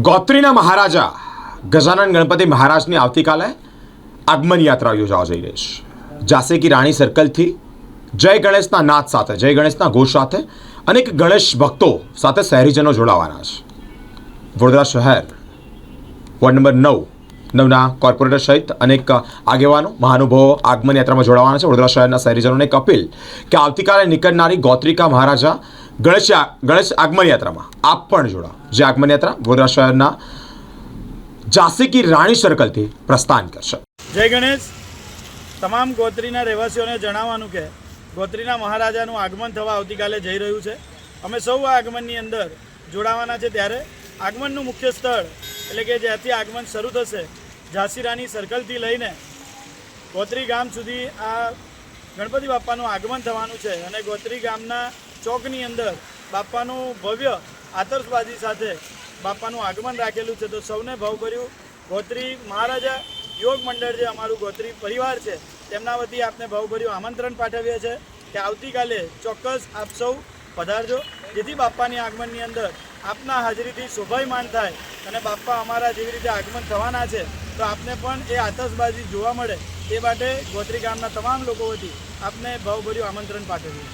ગોત્રીના મહારાજા ગજાનન ગણપતિ મહારાજની આવતીકાલે આગમન યાત્રા યોજાવા જઈ રહી છે. ઝાંસી કી રાણી સર્કલથી જય ગણેશના નાદ સાથે, જય ગણેશના ઘોષ સાથે અનેક ગણેશ ભક્તો સાથે શહેરીજનો જોડાવાના છે. વડોદરા શહેર વોર્ડ નંબર નવ, નવના કોર્પોરેટર સહિત અનેક આગેવાનો મહાનુભાવો આગમન યાત્રામાં જોડાવાના છે. વડોદરા શહેરના શહેરીજનોને એક અપીલ કે આવતીકાલે નીકળનારી ગોત્રિકા મહારાજા ગણેશ ગણેશ આગમન યાત્રામાં. આપ પણ જોડાઓ. જે આગમન યાત્રા વડોદરા શહેરના ઝાંસી કી રાણી સર્કલથી પ્રસ્થાન કરશે. જય ગણેશ. તમામ ગોત્રીના રહેવાસીઓને જણાવવાનું કે ગોત્રીના મહારાજાનું આગમન થવા આવતીકાલે જઈ રહ્યું છે. અમે સૌ આ આગમનની અંદર જોડાવાના છે ત્યારે આગમનનું મુખ્ય સ્થળ એટલે કે જ્યાંથી આગમન શરૂ થશે, ઝાંસી રાણી સર્કલથી લઈને ગોત્રી ગામ સુધી આ ગણપતિ બાપાનું આગમન થવાનું છે અને ગોત્રી ગામના ચોકની અંદર બાપાનું ભવ્ય આતશબાજી સાથે બાપાનું આગમન રાખેલું છે. તો સૌને ભાવભર્યું ગોત્રી મહારાજા યોગ મંડળ જે અમારું ગોત્રી પરિવાર છે, તેમના વતી આપને ભાવભર્યું આમંત્રણ પાઠવીએ છે કે આવતીકાલે ચોક્કસ આપ સૌ પધારજો. જેથી બાપાની આગમનની અંદર આપના હાજરીથી શોભાયમાન થાય અને બાપા અમારા જેવી રીતે આગમન થવાના છે, તો આપને પણ એ આતશબાજી જોવા મળે તે માટે ગોત્રી ગામના તમામ લોકો વતી આપને ભાવભર્યું આમંત્રણ પાઠવ્યું